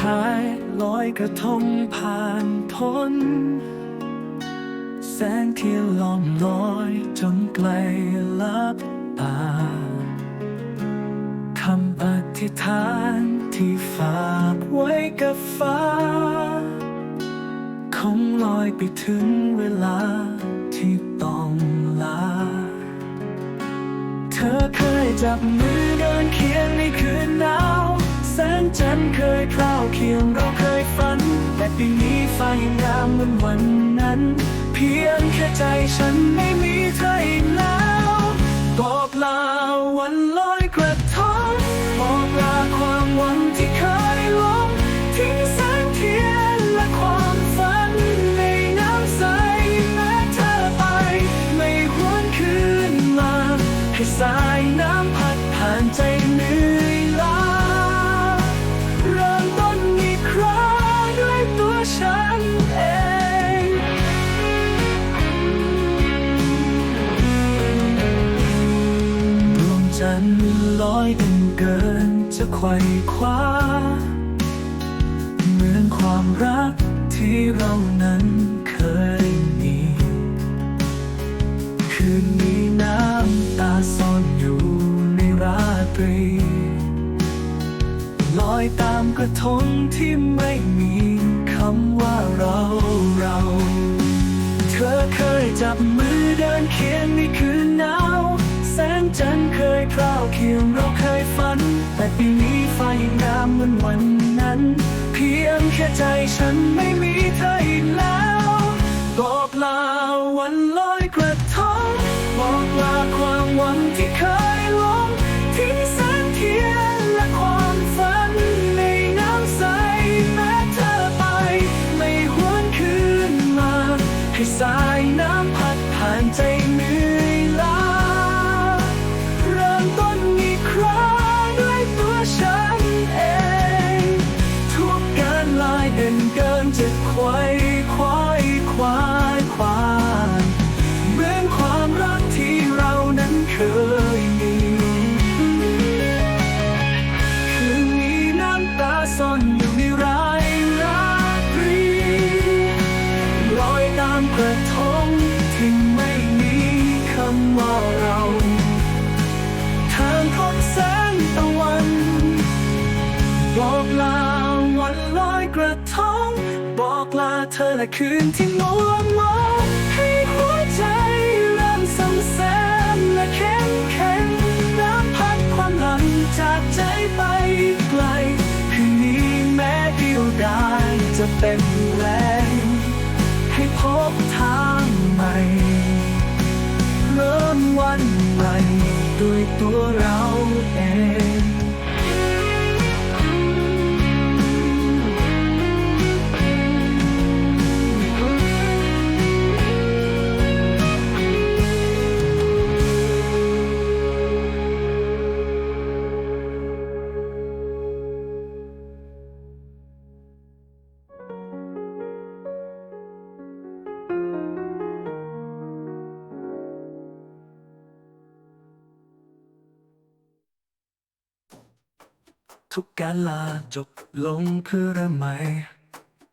หายลอยกระทงผ่านพ้น แสงเทียนล้อมลอยจนไกลลับตาคำอธิษฐานที่ฝากไว้กับฟ้า คงลอยไปถึงเวลาที่ต้องลา เธอเคยจับมือเดินเคียงในคืนหนาว แสงจันทร์เคยพราวเคียงเราเคยฝัน แต่ปีนี้ฟ้ายังงามเหมือนวันนั้น เพียงแค่ใจฉันไม่มีเธออีกแล้วบอกลาวันลอยกระทงบอกลาความหวังที่เคยหลงทิ้งแสงเทียนและความฝันในน้ำใสแม้เธอไป ไม่หวนคืนมา ให้สายน้ำพัดผ่านใจเหนื่อย จันทร์ลอยดึงเกินจะไขว่คว้า เหมือนความรักที่เรานั้นเคยมี คืนนี้น้ำตาซ่อนอยู่ในราตรี ลอยตามกระทงที่ไม่มีคำว่าเราเรา เธอเคยจับมือเดินเคียงในคืน จันทร์เคยพราวเคียงเราเคยฝัน แต่ปีนี้ฟ้ายังงามเหมือนวันนั้น เพียงแค่ใจฉันไม่มีเธออีกแล้ว บอกลาวันลอยกระทงบอกลาความหวังที่เคยหลงทิ้งแสงเทียนและความฝันในน้ำใสแม้เธอไป ไม่หวนคืนมาให้สายน้ำ กระทงที่ไม่มีคำว่าเรา ทางของแสงตะวัน บอกลาวันลอยกระทง บอกลาเธอและคืนที่มัวเมให้หัวใจเริ่มสั่งแสงและเข้มแข็งน้ำพัดความหลังจากใจไปไกลคืนนี้แม้เดียวดายจะเป็นแรง พบทางใหม่ เริ่มวันใหม่ด้วยตัวเรา ทุกการลาจบลงเพื่อเริ่มใหม่